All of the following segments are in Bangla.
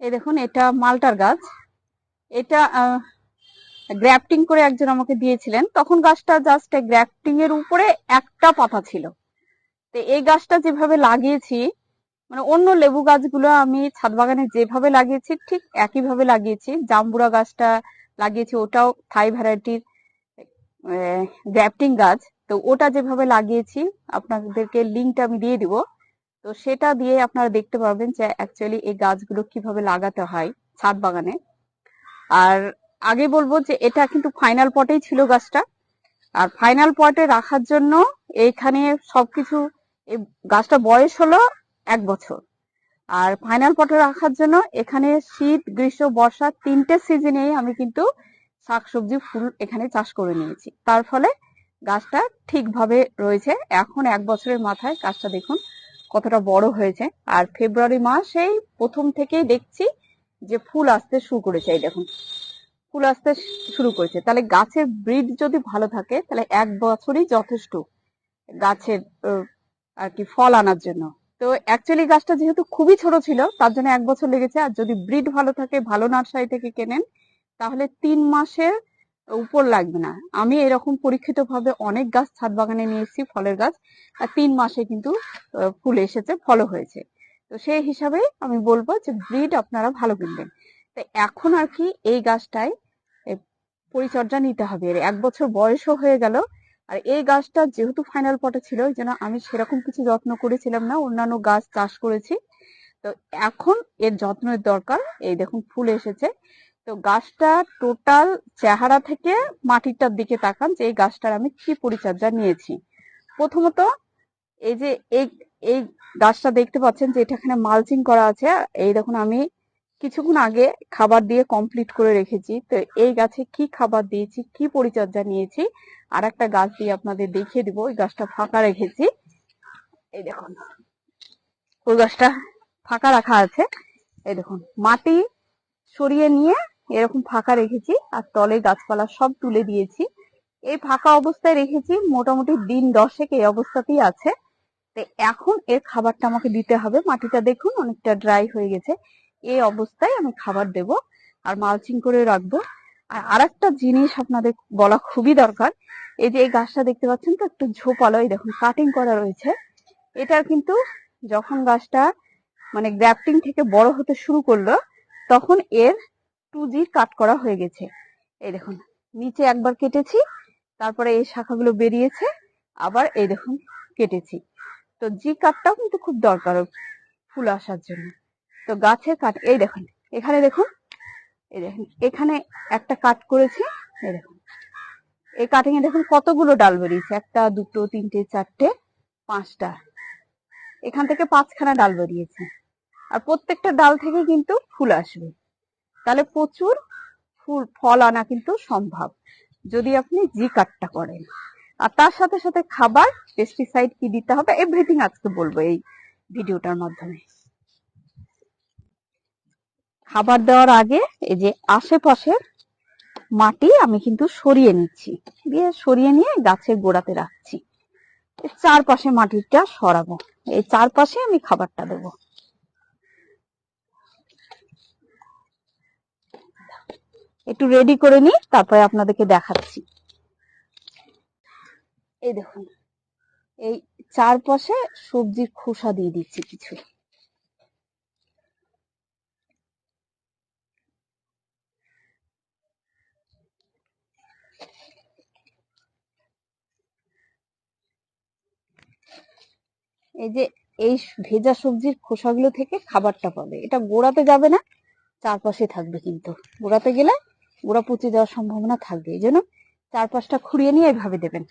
এই দেখুন, এটা মালটার গাছ। এটা গ্রাফটিং করে একজন আমাকে দিয়েছিলেন। তখন গাছটা জাস্ট গ্রাফটিং এর উপরে একটা পাতা ছিল। তো এই গাছটা যেভাবে লাগিয়েছি মানে অন্য লেবু গাছগুলো আমি ছাদ বাগানে যেভাবে লাগিয়েছি, ঠিক একইভাবে লাগিয়েছি। জাম্বুরা গাছটা লাগিয়েছি, ওটাও থাই ভ্যারাইটির গ্রাফটিং গাছ। তো ওটা যেভাবে লাগিয়েছি, আপনাদেরকে লিঙ্কটা আমি দিয়ে দিব। তো সেটা দিয়ে আপনারা দেখতে পারবেন যে অ্যাকচুয়ালি এই গাছগুলো কীভাবে লাগাতে হয় ছাদ বাগানে। আর আগে বলব যে এটা কিন্তু ফাইনাল পটেই ছিল গাছটা। আর ফাইনাল পটে রাখার জন্য এইখানে সবকিছু, এই গাছটা বয়স হলো এক বছর। আর ফাইনাল পটে রাখার জন্য এখানে শীত, গ্রীষ্ম, বর্ষা তিনটে সিজনে আমি কিন্তু শাকসবজি, ফুল এখানে চাষ করে নিয়েছি। তার ফলে গাছটা ঠিকভাবে রয়েছে। এখন এক বছরের মাথায় গাছটা দেখুন কতটা বড় হয়েছে। আর ফেব্রুয়ারি মাস এই প্রথম থেকেই দেখছি যে ফুল আসতে শুরু করেছে। এই দেখুন, ফুল আসতে শুরু করেছে। তাহলে গাছের ব্রিড যদি ভালো থাকে, তাহলে এক বছরই যথেষ্ট গাছের আর কি ফল আনার জন্য। তো অ্যাকচুয়ালি গাছটা যেহেতু খুবই ছোট ছিল, তার জন্য এক বছর লেগেছে। আর যদি ব্রিড ভালো থাকে, ভালো নার্সারি থেকে কেনেন, তাহলে তিন মাসের উপর লাগবে না। আমি এরকম পরীক্ষিত ভাবে অনেক গাছ ছাদ বাগানে নিয়েছি ফলের গাছ, আর তিন মাসে কিন্তু ফুল এসেছে, ফলও হয়েছে। তো সেই হিসাবে আমি বলব যে ব্রিড আপনারা ভালো কিনবেন। তো এখন আর কি এই গাছটায় পরিচর্যা নিতে হবে। এর এক বছর বয়সও হয়ে গেল, আর এই গাছটা যেহেতু ফাইনাল পটে ছিল ওই জন্য আমি সেরকম কিছু যত্ন করেছিলাম না, অন্যান্য গাছ চাষ করেছি। তো এখন এর যত্নের দরকার, এই দেখুন ফুল এসেছে। তো গাছটা টোটাল চেহারা থেকে মাটিটার দিকে তাকান যে এই গাছটার আমি কি পরিচর্যা নিয়েছি। প্রথমত এই যে এই এই গাছটা দেখতে পাচ্ছেন যে এটা এখানে মালচিং করা আছে। এই দেখুন আমি কিছুক্ষণ আগে খাবার দিয়ে কমপ্লিট করে রেখেছি। তো এই গাছে কি খাবার দিয়েছি, কি পরিচর্যা নিয়েছি আর একটা গাছ দিয়ে আপনাদের দেখিয়ে দিব। ওই গাছটা ফাঁকা রেখেছি। এই দেখুন, ওই গাছটা ফাঁকা রাখা আছে। এই দেখুন, মাটি সরিয়ে নিয়ে এরকম ফাঁকা রেখেছি আর তলে গাছপালা সব তুলে দিয়েছি। এই ফাঁকা অবস্থায় রেখেছি, মোটামুটি দিন দশেক এই অবস্থাতেই আছে। তো এখন এর খাবারটা আমাকে দিতে হবে। মাটিটা দেখুন, অনেকটা ড্রাই হয়ে গেছে। এই অবস্থায় আমি খাবার দেব আর মালচিং করে রাখব। আর আরেকটা জিনিস আপনাদের বলা খুবই দরকার, এই যে এই গাছটা দেখতে পাচ্ছেন তো, একটু ঝোপালো এই দেখুন কাটিং করা রয়েছে। এটার কিন্তু যখন গাছটা মানে গ্রাফটিং থেকে বড় হতে শুরু করল, তখন এর টু জি কাট করা হয়ে গেছে। এই দেখুন, নিচে একবার কেটেছি, তারপরে এই শাখাগুলো বেরিয়েছে, আবার এই দেখুন কেটেছি। তো জি কাটটাও কিন্তু খুব দরকার ফুল আসার জন্য। তো গাছের কাট এই দেখুন, এখানে দেখুন, এই দেখুন, এখানে একটা কাট করেছি, এই দেখুন। এই কাটিং এ দেখুন কতগুলো ডাল বেরিয়েছে, একটা, দুটো, তিনটে, চারটে, পাঁচটা। এখান থেকে পাঁচখানা ডাল বেরিয়েছে। আর প্রত্যেকটা ডাল থেকে কিন্তু ফুল আসবে। তাহলে প্রচুর ফুল, ফল আনা কিন্তু সম্ভব, যদি আপনি জি কাটটা করেন। আর তার সাথে সাথে খাবার পেস্টিসাইড কি দিতে হবে এভরিথিং আজকে বলব এই ভিডিওটার মাধ্যমে। খাবার দেওয়ার আগে এই যে আশেপাশের মাটি আমি কিন্তু সরিয়ে নিচ্ছি, দিয়ে সরিয়ে নিয়ে গাছের গোড়াতে রাখছি। চারপাশে মাটিটা সরাবো, এই চারপাশে আমি খাবারটা দেবো। একটু রেডি করে নিই, তারপরে আপনাদেরকে দেখাচ্ছি। এই দেখুন, এই চারপাশে সবজির খোসা দিয়ে দিচ্ছি কিছু। এই যে, এই ভেজা সবজির খোসাগুলো থেকে খাবারটা পাবে। এটা গোড়াতে যাবে না, চারপাশে থাকবে কিন্তু। গোড়াতে গেলে গোড়া পচে যাওয়ার সম্ভাবনা থাকবে, এই জন্য চারপাশটা খুঁড়িয়ে নিয়ে এইভাবে দেবেন।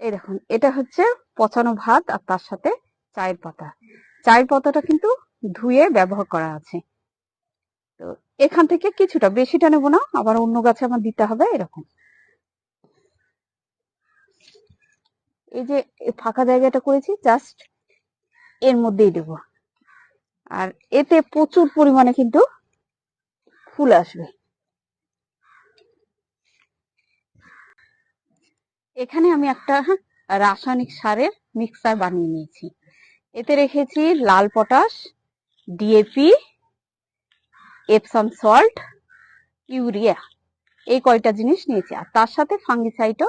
এই দেখুন, এটা হচ্ছে পচানো ভাত আর তার সাথে চায়ের পাতা। চায়ের পাতাটা কিন্তু ধুয়ে ব্যবহার করা আছে। তো এখান থেকে কিছুটা, বেশিটা নেব না, আবার অন্য গাছে আমার দিতে হবে, এরকম। এই যে ফাঁকা জায়গাটা করেছি, জাস্ট এর মধ্যেই দেবো। আর এতে প্রচুর পরিমাণে কিন্তু ফুল আসবে। এখানে আমি একটা রাসায়নিক সারের মিক্সার বানিয়ে নিয়েছি। এতে রেখেছি লাল potash DAP Epsom salt urea. এই কয়টা জিনিস নিয়েছি। আর তার সাথে ফাঙ্গিসাইডও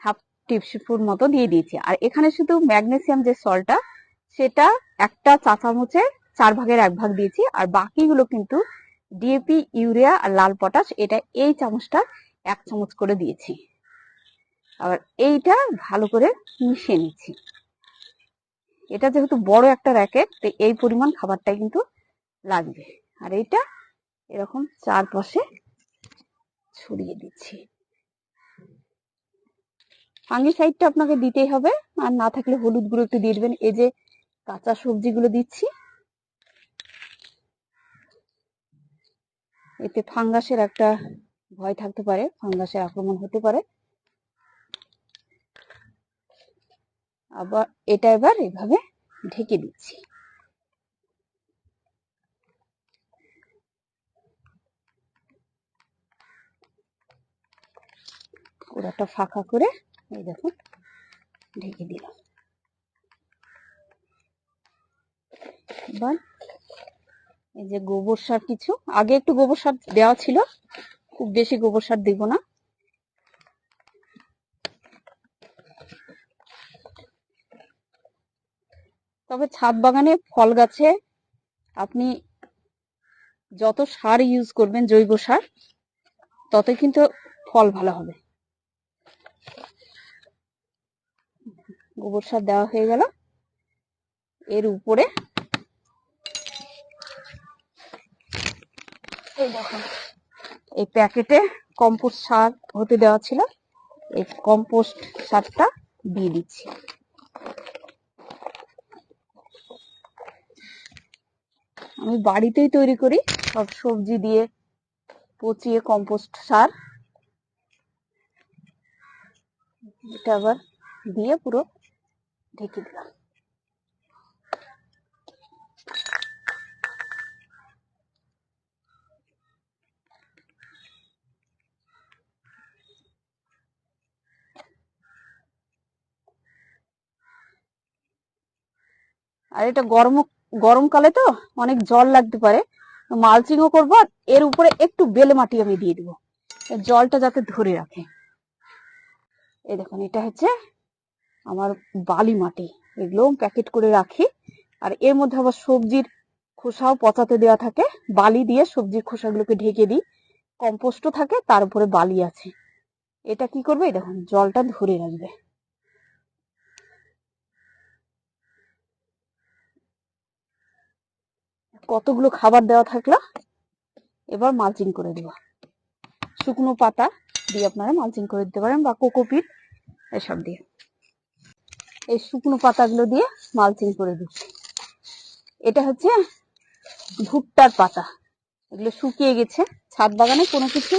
হাফ টিপসিপুর মতো দিয়ে দিয়েছি। আর এখানে শুধু ম্যাগনেসিয়াম যে সল্টটা সেটা একটা চা চামচের চার ভাগের এক ভাগ দিয়েছি। আর বাকিগুলো কিন্তু ডিএপি ইউরিয়া আর লাল পটাশ এটা এই চামচটা এক চামচ করে দিয়েছি। আবার এইটা ভালো করে মিশিয়ে নিচ্ছি। এটা যেহেতু বড় একটা র্যাকেট তো এই পরিমাণ খাবারটাই কিন্তু লাগবে। আর এইটা এরকম চারপাশে ছড়িয়ে দিচ্ছি। ফাঙ্গিসাইডটা আপনাকে দিতেই হবে, আর না থাকলে হলুদ গুঁড়ো একটু দিয়ে দিবেন। এই যে কাঁচা সবজিগুলো দিচ্ছি এতে ফাঙ্গাসের একটা ভয় থাকতে পারে, ফাঙ্গাসের আক্রমণ হতে পারে। আবার এটা এবার এভাবে ঢেকে দিচ্ছি। পুরোটা ফাঁকা করে এই দেখুন, ঢেকে দিলাম। এবার এই যে গোবর সার কিছু। আগে একটু গোবর সার দেওয়া ছিল। খুব বেশি গোবর সার দিব না। তবে ছাদ বাগানে ফল গাছে আপনি যত সার ইউজ করবেন, জৈব সার তত কিন্তু ফল ভালো হবে। গোবর সার দেওয়া হয়ে গেল। এর উপরে এই প্যাকেটে কম্পোস্ট সার হতে দেওয়া ছিল। এই কম্পোস্ট সারটা দিয়ে দিচ্ছি। আমি বাড়িতেই তৈরি করি। সব সবজি দিয়ে পচিয়ে কম্পোস্ট সার। এটা আবার দিয়ে পুরো ঢেকে দিলাম। আর এটা গরম, গরমকালে তো অনেক জল লাগতে পারে। মালচিংও করব এর উপরে একটু বেলে মাটি আমি দিয়ে দিব। জলটা যাতে ধরে রাখে। এই দেখুন, এটা হচ্ছে আমার বালি মাটি। এগুলো প্যাকেট করে রাখি। আর এর মধ্যে আবার সবজির খোসাও পচাতে দেওয়া থাকে। বালি দিয়ে সবজির খোসাগুলোকে ঢেকে দিই। কম্পোস্টও থাকে, তার উপরে বালি আছে। এটা কি করবে? দেখুন, জলটা ধরে রাখবে। কতগুলো খাবার দেওয়া থাকল? এবার মালচিং করে দেবো। শুকনো পাতা দিয়ে আপনারা মালচিং করে দিতে পারেন বা কোকোপিট এসব দিয়ে। এই শুকনো পাতাগুলো দিয়ে মালচিং করে দিচ্ছি এটা হচ্ছে ভুট্টার পাতা। এগুলো শুকিয়ে গেছে। ছাদ বাগানে কোনো কিছু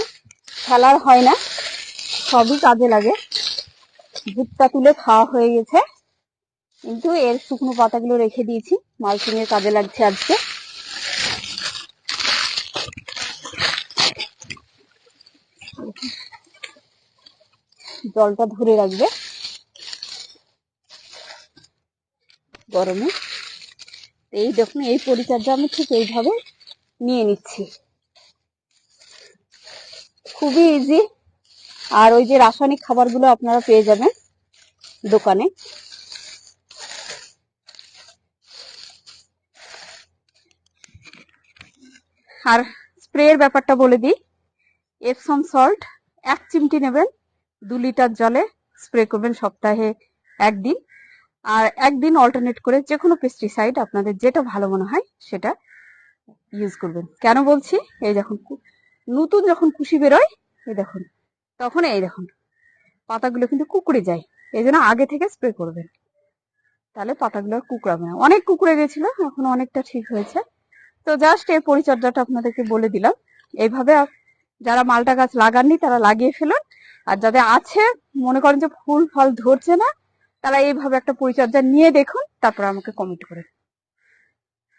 ফেলার হয় না। সবই কাজে লাগে। ভুট্টা তুলে খাওয়া হয়ে গেছে। কিন্তু এর শুকনো পাতাগুলো রেখে দিয়েছি। মালচিং এর কাজে লাগছে আজকে। জলটা ধরে রাখবে। গরমে। এই দেখুন, এই পরিচর্যা আমি ঠিক এইভাবে নিয়ে নিচ্ছি। খুবই ইজি আর ওই যে রাসায়নিক খাবারগুলো আপনারা পেয়ে যাবেন দোকানে। আর স্প্রের ব্যাপারটা বলে দিই। এপসম সল্ট এক চিমটি নেবেন। দু লিটার জলে স্প্রে করবেন সপ্তাহে একদিন। আর একদিন অল্টারনেট করে যে কোনো পেস্টিসাইড আপনাদের যেটা ভালো মনে হয় সেটা ইউজ করবেন। কেন বলছি? এই দেখুন, নতুন যখন কুশি বেরোয়, এই দেখুন, তখন এই দেখুন, পাতাগুলো কিন্তু কুকুরে যায়। এই জন্য আগে থেকে স্প্রে করবেন। তাহলে পাতাগুলো আর কুকড়াবে না। অনেক কুকুরে গেছিল, এখন অনেকটা ঠিক হয়েছে। তো জাস্ট এই পরিচর্যাটা আপনাদেরকে বলে দিলাম। এইভাবে যারা মালটা গাছ লাগাননি, তারা লাগিয়ে ফেলুন। আর যাদের আছে, মনে করেন যে ফুল, ফল ধরছে না, তারা এইভাবে একটা পরিচর্যা নিয়ে দেখুন, তারপর আমাকে কমেন্ট করে।